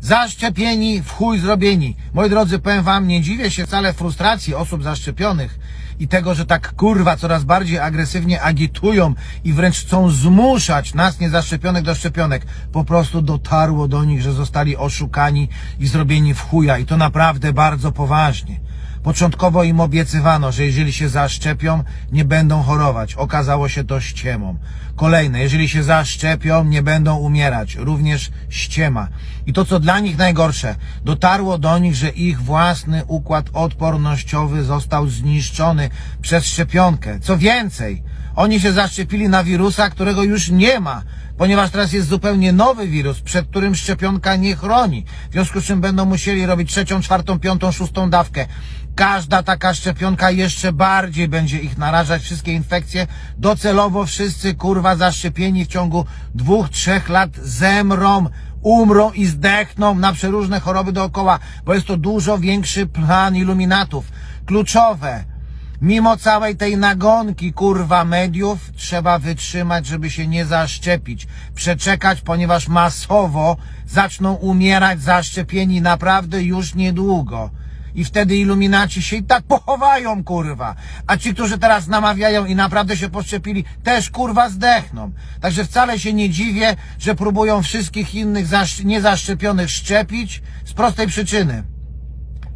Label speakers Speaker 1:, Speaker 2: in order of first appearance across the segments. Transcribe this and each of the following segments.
Speaker 1: Zaszczepieni, w chuj zrobieni. Moi drodzy, powiem wam, nie dziwię się wcale frustracji osób zaszczepionych i tego, że tak kurwa coraz bardziej agresywnie agitują i wręcz chcą zmuszać nas niezaszczepionych do szczepionek. Po prostu dotarło do nich, że zostali oszukani i zrobieni w chuja i to naprawdę bardzo poważnie. Początkowo im obiecywano, że jeżeli się zaszczepią, nie będą chorować. Okazało się to ściemą. Kolejne, jeżeli się zaszczepią, nie będą umierać. Również ściema. I to, co dla nich najgorsze, dotarło do nich, że ich własny układ odpornościowy został zniszczony przez szczepionkę. Co więcej, oni się zaszczepili na wirusa, którego już nie ma ponieważ teraz jest zupełnie nowy wirus, przed którym szczepionka nie chroni. W związku z czym będą musieli robić trzecią, czwartą, piątą, szóstą dawkę. Każda taka szczepionka jeszcze bardziej będzie ich narażać, wszystkie infekcje. Docelowo wszyscy kurwa zaszczepieni w ciągu dwóch, trzech lat zemrą, umrą i zdechną na przeróżne choroby dookoła, bo jest to dużo większy plan iluminatów. Kluczowe. Mimo całej tej nagonki, kurwa, mediów, trzeba wytrzymać, żeby się nie zaszczepić. Przeczekać, ponieważ masowo zaczną umierać zaszczepieni naprawdę już niedługo. I wtedy iluminaci się i tak pochowają, kurwa. A ci, którzy teraz namawiają i naprawdę się poszczepili, też, kurwa, zdechną. Także wcale się nie dziwię, że próbują wszystkich innych zaszcz- niezaszczepionych szczepić z prostej przyczyny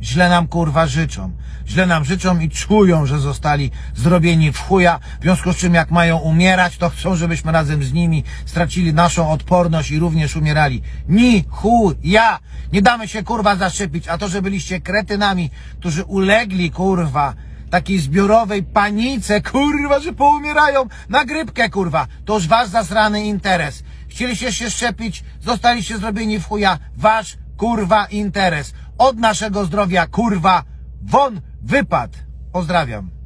Speaker 1: źle nam kurwa życzą. Źle nam życzą i czują, że zostali zrobieni w chuja, w związku z czym jak mają umierać, to chcą, żebyśmy razem z nimi stracili naszą odporność i również umierali. Ni chuja! Nie damy się kurwa zaszczepić, a to, że byliście kretynami, którzy ulegli kurwa takiej zbiorowej panice, kurwa, że poumierają na grypkę, kurwa. To już wasz zasrany interes. Chcieliście się szczepić, zostaliście zrobieni w chuja. Wasz, kurwa, interes. Od naszego zdrowia, kurwa, won wypad. Pozdrawiam.